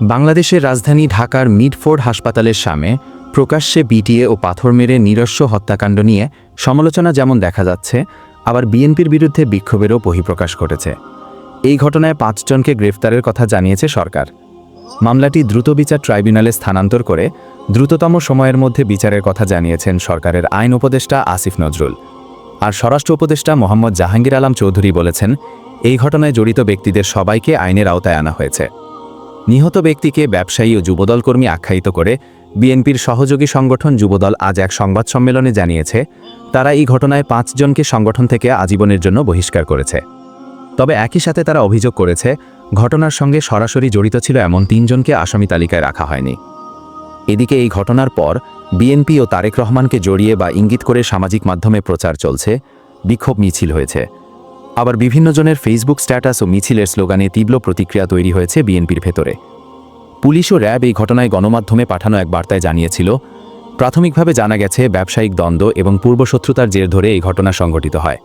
বাংলাদেশের রাজধানী ঢাকার মিডফোর্ড হাসপাতালের সামনে প্রকাশ্যে বিটিএ ও পাথর মেরে নিরস্ব হত্যাকাণ্ড নিয়ে সমালোচনা যেমন দেখা যাচ্ছে, আবার বিএনপির বিরুদ্ধে বিক্ষোভেরও বহিঃপ্রকাশ ঘটেছে। এই ঘটনায় পাঁচজনকে গ্রেফতারের কথা জানিয়েছে সরকার। মামলাটি দ্রুত বিচার ট্রাইব্যুনালে স্থানান্তর করে দ্রুততম সময়ের মধ্যে বিচারের কথা জানিয়েছেন সরকারের আইন উপদেষ্টা আসিফ নজরুল। আর স্বরাষ্ট্র উপদেষ্টা মোহাম্মদ জাহাঙ্গীর আলম চৌধুরী বলেছেন, এই ঘটনায় জড়িত ব্যক্তিদের সবাইকে আইনের আওতায় আনা হয়েছে। নিহত ব্যক্তিকে ব্যবসায়ী ও যুবদল কর্মী আখ্যায়িত করে বিএনপির সহযোগী সংগঠন যুবদল আজ এক সংবাদ সম্মেলনে জানিয়েছে, তারা এই ঘটনায় পাঁচজনকে সংগঠন থেকে আজীবনের জন্য বহিষ্কার করেছে। তবে একই সাথে তারা অভিযোগ করেছে, ঘটনার সঙ্গে সরাসরি জড়িত ছিল এমন তিনজনকে আসামি তালিকায় রাখা হয়নি। এদিকে এই ঘটনার পর বিএনপি ও তারেক রহমানকে জড়িয়ে বা ইঙ্গিত করে সামাজিক মাধ্যমে প্রচার চলছে, বিক্ষোভ মিছিল হয়েছে। আবার বিভিন্ন জনের ফেসবুক স্ট্যাটাস ও মিছিলের স্লোগানে তীব্র প্রতিক্রিয়া তৈরি হয়েছে বিএনপির ভেতরে। পুলিশ ও র্যাব এই ঘটনায় গণমাধ্যমে পাঠানো এক বার্তায় জানিয়েছিল, প্রাথমিকভাবে জানা গেছে ব্যবসায়িক দ্বন্দ্ব এবং পূর্বশত্রুতার জের ধরে এই ঘটনা সংঘটিত হয়।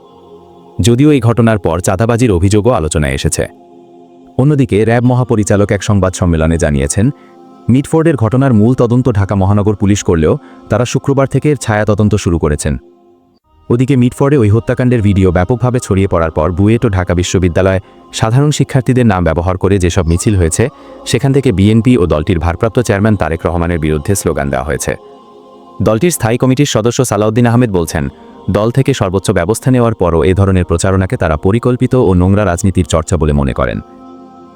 যদিও এই ঘটনার পর চাঁদাবাজির অভিযোগও আলোচনায় এসেছে। অন্যদিকে র্যাব মহাপরিচালক এক সংবাদ সম্মেলনে জানিয়েছেন, মিটফোর্ডের ঘটনার মূল তদন্ত ঢাকা মহানগর পুলিশ করলেও তারা শুক্রবার থেকে ছায়া তদন্ত শুরু করেছেন। ওদিকে মিটফোর্ডে ওই হত্যাকাণ্ডের ভিডিও ব্যাপকভাবে ছড়িয়ে পড়ার পর বুয়েট ও ঢাকা বিশ্ববিদ্যালয় সাধারণ শিক্ষার্থীদের নাম ব্যবহার করে যেসব মিছিল হয়েছে, সেখান থেকে বিএনপি ও দলটির ভারপ্রাপ্ত চেয়ারম্যান তারেক রহমানের বিরুদ্ধে স্লোগান দেওয়া হয়েছে। দলটির স্থায়ী কমিটির সদস্য সালাউদ্দিন আহমেদ বলছেন, দল থেকে সর্বোচ্চ ব্যবস্থা নেওয়ার পরও এ ধরনের প্রচারণাকে তারা পরিকল্পিত ও নোংরা রাজনীতির চর্চা বলে মনে করেন।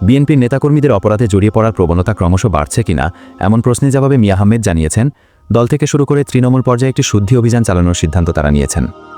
বিএনপির নেতাকর্মীদের অপরাধে জড়িয়ে পড়ার প্রবণতা ক্রমশ বাড়ছে কিনা, এমন প্রশ্নের জবাবে মিয়া আহমেদ জানিয়েছেন দল থেকে শুরু করে তৃণমূল পর্যায়ে একটি শুদ্ধি অভিযান চালানোর সিদ্ধান্ত তারা নিয়েছেন।